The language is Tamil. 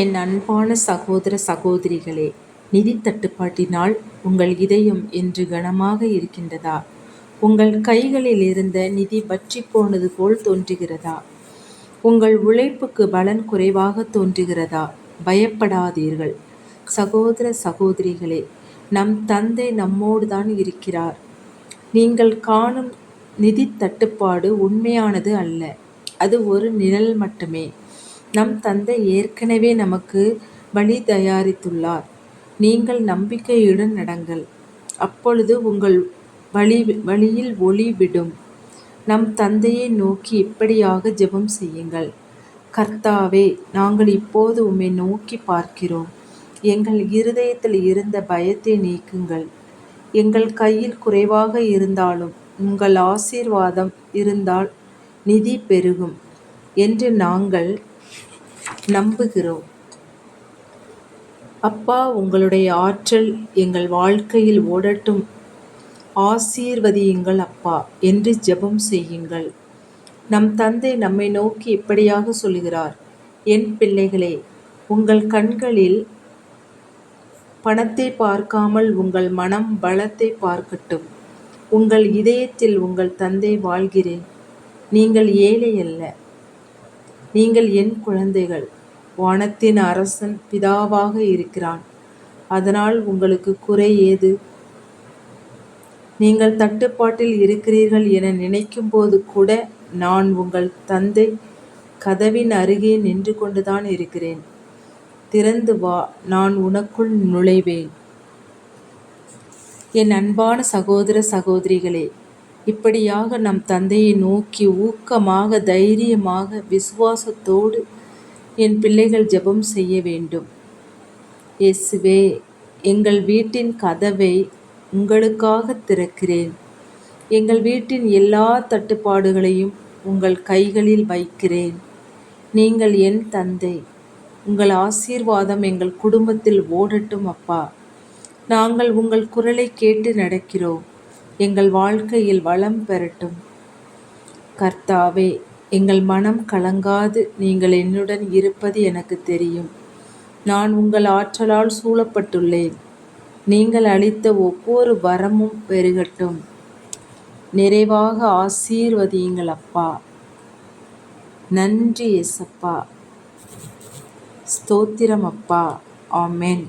என் அன்பான சகோதர சகோதரிகளே நிதி தட்டுப்பாட்டினால் உங்கள் இதயம் என்று கனமாக இருக்கின்றதா? உங்கள் கைகளில் இருந்த நிதி வற்றி போனது போல் தோன்றுகிறதா? உங்கள் உழைப்புக்கு பலன் குறைவாக தோன்றுகிறதா? பயப்படாதீர்கள். சகோதர சகோதரிகளே நம் தந்தை நம்மோடு தான் இருக்கிறார். நீங்கள் காணும் நிதி தட்டுப்பாடு உண்மையானது அல்ல அது ஒரு நிழல் மட்டுமே. நம் தந்தை ஏற்கனவே நமக்கு வழி தயாரித்துள்ளார். நீங்கள் நம்பிக்கையுடன் நடங்கள். அப்பொழுது உங்கள் வழி வழியில் ஒளி விடும். நம் தந்தையை நோக்கி இப்படியாக ஜெபம் செய்யுங்கள். கர்த்தாவே நாங்கள் இப்போது உம்மை நோக்கி பார்க்கிறோம். எங்கள் இருதயத்தில் இருந்த பயத்தை நீக்குங்கள். எங்கள் கையில் குறைவாக இருந்தாலும் உங்கள் ஆசீர்வாதம் இருந்தால் நிதி பெருகும் என்று நாங்கள் நம்புகிறோம். அப்பா உங்களுடைய ஆற்றல் எங்கள் வாழ்க்கையில் ஓடட்டும். ஆசீர்வதியுங்கள் அப்பா என்று ஜெபம் செய்யுங்கள். நம் தந்தை நம்மை நோக்கி இப்படியாக சொல்கிறார்? என் பிள்ளைகளே உங்கள் கண்களில் பணத்தை பார்க்காமல் உங்கள் மனம் பலத்தை பார்க்கட்டும். உங்கள் இதயத்தில் உங்கள் தந்தை வாழ்கிறேன். நீங்கள் ஏழை அல்ல நீங்கள் என் குழந்தைகள். வானத்தின் அரசன் பிதாவாக இருக்கிறான். அதனால் உங்களுக்கு குறை ஏது? நீங்கள் தட்டுப்பாட்டில் இருக்கிறீர்கள் என நினைக்கும்போது கூட நான் உங்கள் தந்தை கதவின் அருகே நின்று கொண்டுதான் இருக்கிறேன். திறந்து வா நான் உனக்குள் நுழைவேன். என் அன்பான சகோதர சகோதரிகளே இப்படியாக நம் தந்தையை நோக்கி ஊக்கமாக தைரியமாக விசுவாசத்தோடு என் பிள்ளைகள் ஜெபம் செய்ய வேண்டும். இயேசுவே எங்கள் வீட்டின் கதவை உங்களுக்காக திறக்கிறேன். எங்கள் வீட்டின் எல்லா தட்டுப்பாடுகளையும் உங்கள் கைகளில் வைக்கிறேன். நீங்கள் என் தந்தை. உங்கள் ஆசீர்வாதம் எங்கள் குடும்பத்தில் ஓடட்டும் அப்பா. நாங்கள் உங்கள் குரலை கேட்டு நடக்கிறோம். எங்கள் வாழ்க்கையில் வளம் பெறட்டும். கர்த்தாவே எங்கள் மனம் கலங்காது. நீங்கள் என்னுடன் இருப்பது எனக்கு தெரியும். நான் உங்கள் ஆற்றலால் சூழப்பட்டுள்ளேன். நீங்கள் அளித்த ஒவ்வொரு வரமும் பெருகட்டும். நிறைவாக ஆசீர்வதியுங்கள் அப்பா. நன்றி எசப்பா ஸ்தோத்திரம் அப்பா. ஆமேன்.